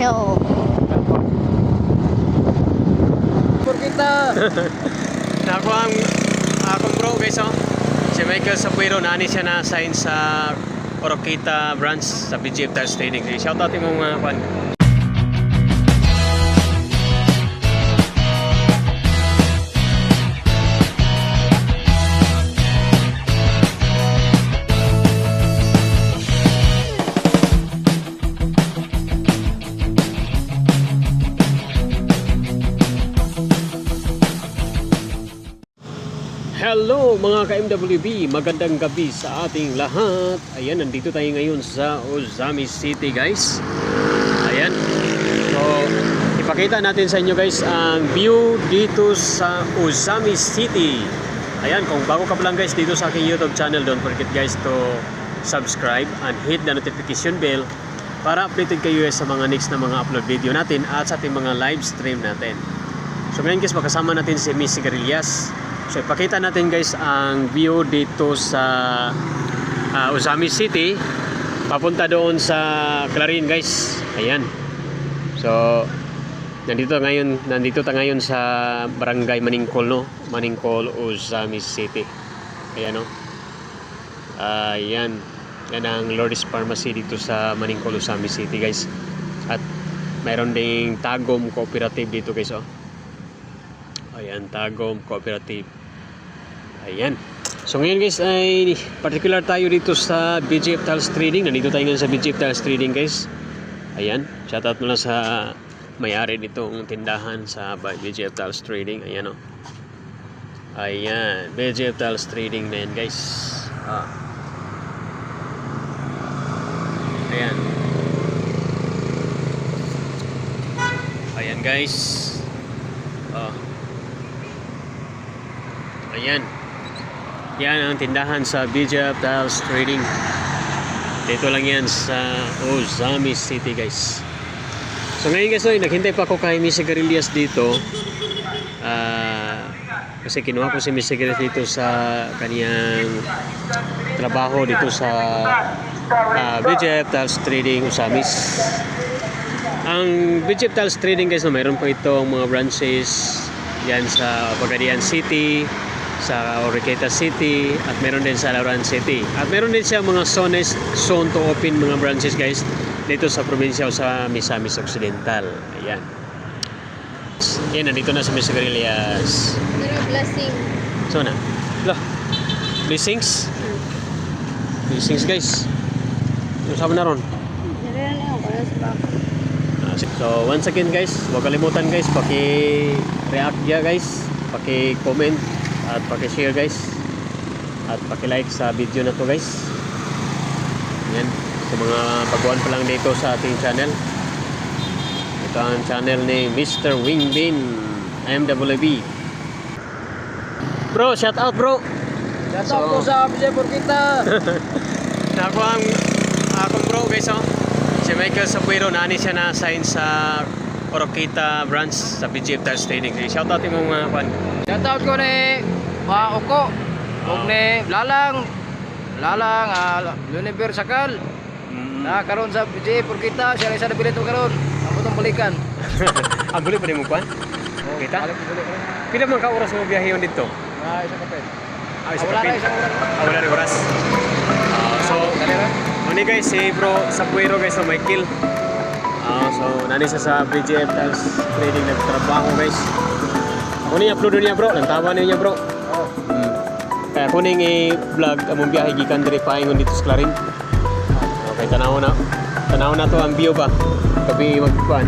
Hill. Por kita. Ako ang akong bro guys oh. Si Michael Sapuero nani siya na sign sa Oroquita branch sa BGF Tires Training. Shout out yung mga kwan. Hello mga ka-MWB, magandang gabi sa ating lahat. Ayan, nandito tayo ngayon sa Ozami City guys. Ayan. So, ipakita natin sa inyo guys ang view dito sa Ozami City. Ayan, kung bago ka pa lang guys dito sa aking YouTube channel, don't forget guys to subscribe and hit the notification bell para updated kayo guys sa mga next na mga upload video natin at sa ating mga live stream natin. So ngayon guys, magkasama natin si Miss Sigarilyas. So ipakita natin guys ang view dito sa uh, Uzami City. Papunta doon sa Clarin guys. Ayan. So nandito ngayon, nandito ta ngayon sa Barangay Maningkol no. Maningkol, Uzami City. Ayan no. Ayan. Yan ang Lourdes Pharmacy dito sa Maningkol, Uzami City guys. At mayroon ding Tagom Cooperative dito guys oh. Ayan, Tagom Cooperative. Ayan. So ngayon guys ay particular tayo dito sa BGF Tiles Trading. Nandito tayo ngayon sa BGF Tiles Trading guys. Ayan. Shoutout muna sa may-ari nitong tindahan sa BGF Tiles Trading. Ayan o. Ayan. BGF Tiles Trading na yan guys. Ah. Ayan. Ayan guys. Oh. Ayan. Yan ang tindahan sa BJF Tiles Trading. Dito lang yan sa Ozami City guys. So ngayon guys, oy, naghintay pa ako kay Miss Garillas dito. Ah, kasi kinuha ko si Miss Garillas dito sa kaniyang trabaho dito sa uh, BJF Tiles Trading Osamis. Ang BJF Tiles Trading guys, no, mayroon po itong mga branches yan sa Pagadian City, sa Oroqueta City, at meron din sa Lauran City. At meron din siya mga zones, zone to open mga branches guys dito sa probinsya o sa Misamis Occidental. Ayan. Yan, nandito na sa Miss Garillas. Pero blessing. So na. Lo. Blessings. Blessings guys. Yung sabi na ron. Ah, So once again guys, huwag kalimutan guys, paki-react ya guys, paki-comment at paki-share guys. At paki-like sa video na to guys. Yan, sa mga baguhan pa lang dito sa ating channel. Ito ang channel ni Mr. Wingbin MWB. Bro, shout out bro. Shout out po sa BJ Por kita. Ako ang akong bro guys oh. Si Michael Sapuero nani siya na sign sa Oroquita branch sa BGF Tires Training. Shout out yung mga kwan. Shout out ko ni mga uko. Ug ni Lalang. Lalang ah, Univer Sakal. Mm. Na karon sa BJ Por kita siya isa na bilit mo karon. Amo tong balikan. Ang buli pa mo kwan? Kita? Balik balik. Pila man ka oras mo biyahe yun dito? Ah, isa ka pen. Ah, isa kapin. na isang oras. Ah, wala rin oras. Ah, so. Ano guys, si bro Sapuero guys sa Michael. Ah, so nani siya sa BGF Tires Trading nagtrabaho guys. Ako niya upload niya bro, nantawa niya bro. Kuning i-vlog among biyahe gikan diri paingon dito sa Clarin. Okay, tanaw na. Tanaw na to ang view ba. Kapi magkuan.